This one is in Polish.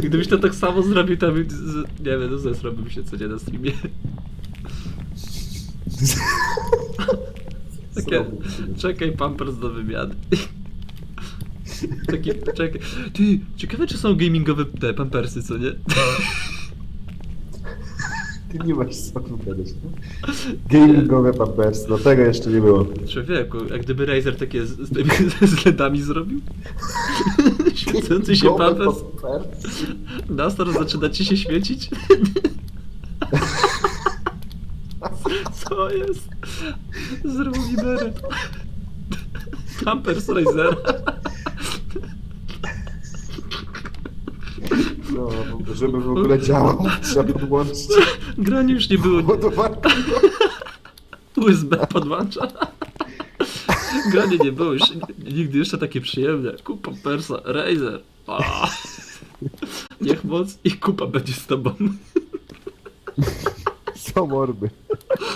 Gdybyś to tak samo zrobił, to bym, z- nie wiem, no zesrałbym się co nie na streamie. Takie, czekaj, pampers do wymiany. Taki, czekaj. Ty, ciekawe czy są gamingowe te pampersy, co nie? Ty nie masz soku kiedyś, no? Gamingowe pampers, no tego jeszcze nie było. Człowieku, jak gdyby Razer takie z, z tymi z LEDami zrobił? Świecący się Gamingowe pampers. pampersy. Zaczyna ci się świecić? Co jest? Zrób mi beret. Pampers Razera. No, żeby w ogóle działał, trzeba podłączyć Granie już nie było ładowarkę. USB podłącza. Granie nie było już nigdy jeszcze takie przyjemne. Kup Pampersa, Razer. A. Niech moc i kupa będzie z tobą. Co mordy.